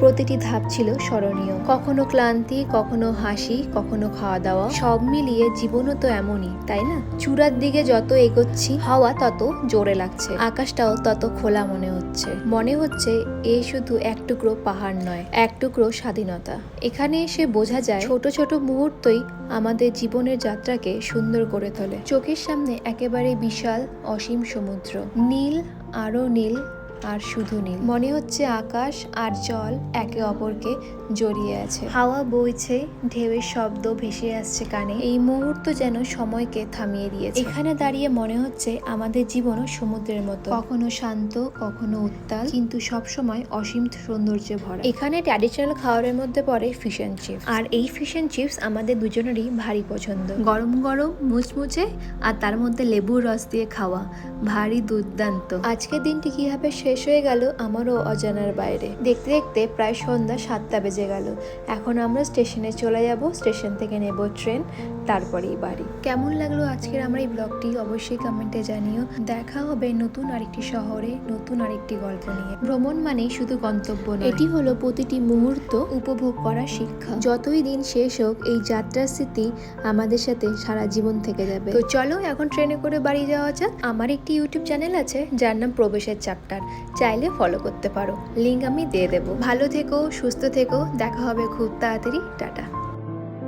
প্রতিটি ধাপ ছিল স্মরণীয়। কখনো ক্লান্তি, কখনো হাসি, কখনো খাওয়া দাওয়া সব মিলিয়ে জীবনও তো এমনই, তাই না? চূড়ার দিকে যত এগোচ্ছি, হাওয়া তত জোরে লাগছে, আকাশটাও তত খোলা মনে হচ্ছে। মনে হচ্ছে এ শুধু এক টুকরো পাহাড় নয়, এক টুকরো স্বাধীনতা। এখানে এসে বোঝা যায়, ছোট ছোট মুহূর্তই আমাদের জীবনের যাত্রাকে সুন্দর করে তোলে। চোখের সামনে একেবারে বিশাল অসীম সমুদ্র। নীল আরও নীল আর শুধু নীল। মনে হচ্ছে আকাশ আর জল একে অপরকে জড়িয়ে আছে। হাওয়া বইছে, ঢেউয়ের শব্দ ভেসে আসছে কানে। এই মুহূর্ত যেন সময়কে থামিয়ে দিয়েছে। এখানে দাঁড়িয়ে মনে হচ্ছে আমাদের জীবনও সমুদ্রের মতো। কখনো শান্ত, কখনো উত্তাল, কিন্তু সব সময় অসীম সৌন্দর্যে ভরা। এখানে ট্র্যাডিশনাল খাবারের মধ্যে পড়ে ফিশ অ্যান্ড চিপস আর এই ফিশ অ্যান্ড চিপস আমাদের দুজনেরই ভারী পছন্দ। গরম গরম, মুচমুচে, আর তার মধ্যে লেবুর রস দিয়ে খাওয়া। ভারী দুর্দান্ত। আজকের দিনটি কীভাবে শেষ হয়ে গেল আমারও অজানার বাইরে। দেখতে দেখতে প্রায় সন্ধ্যা সাতটা বেজে গেল। এখন আমরা স্টেশনে চলে যাব। স্টেশন থেকে নেব ট্রেন, তারপরেই বাড়ি। কেমন লাগল আজকের আমার এই ব্লগটি? অবশ্যই কমেন্টে জানিও। দেখা হবে নতুন আরেকটি শহরে, নতুন আরেকটি গল্প নিয়ে। ভ্রমণ মানেই শুধু গন্তব্য নয়। এটি হলো প্রতিটি মুহূর্ত উপভোগ করা শিক্ষা। যতই দিন শেষ হোক, এই যাত্রার স্মৃতি আমাদের সাথে সারা জীবন থেকে যাবে। তো চলো এখন ট্রেনে করে বাড়ি যাওয়া যাক। আমার একটি ইউটিউব চ্যানেল আছে, যার নাম প্রবেশের চ্যাপ্টার। চাইলে ফলো করতে পারো। লিঙ্ক আমি দিয়ে দেবো। ভালো থেকো, সুস্থ থেকো। দেখা হবে খুব তাড়াতাড়ি। টাটা।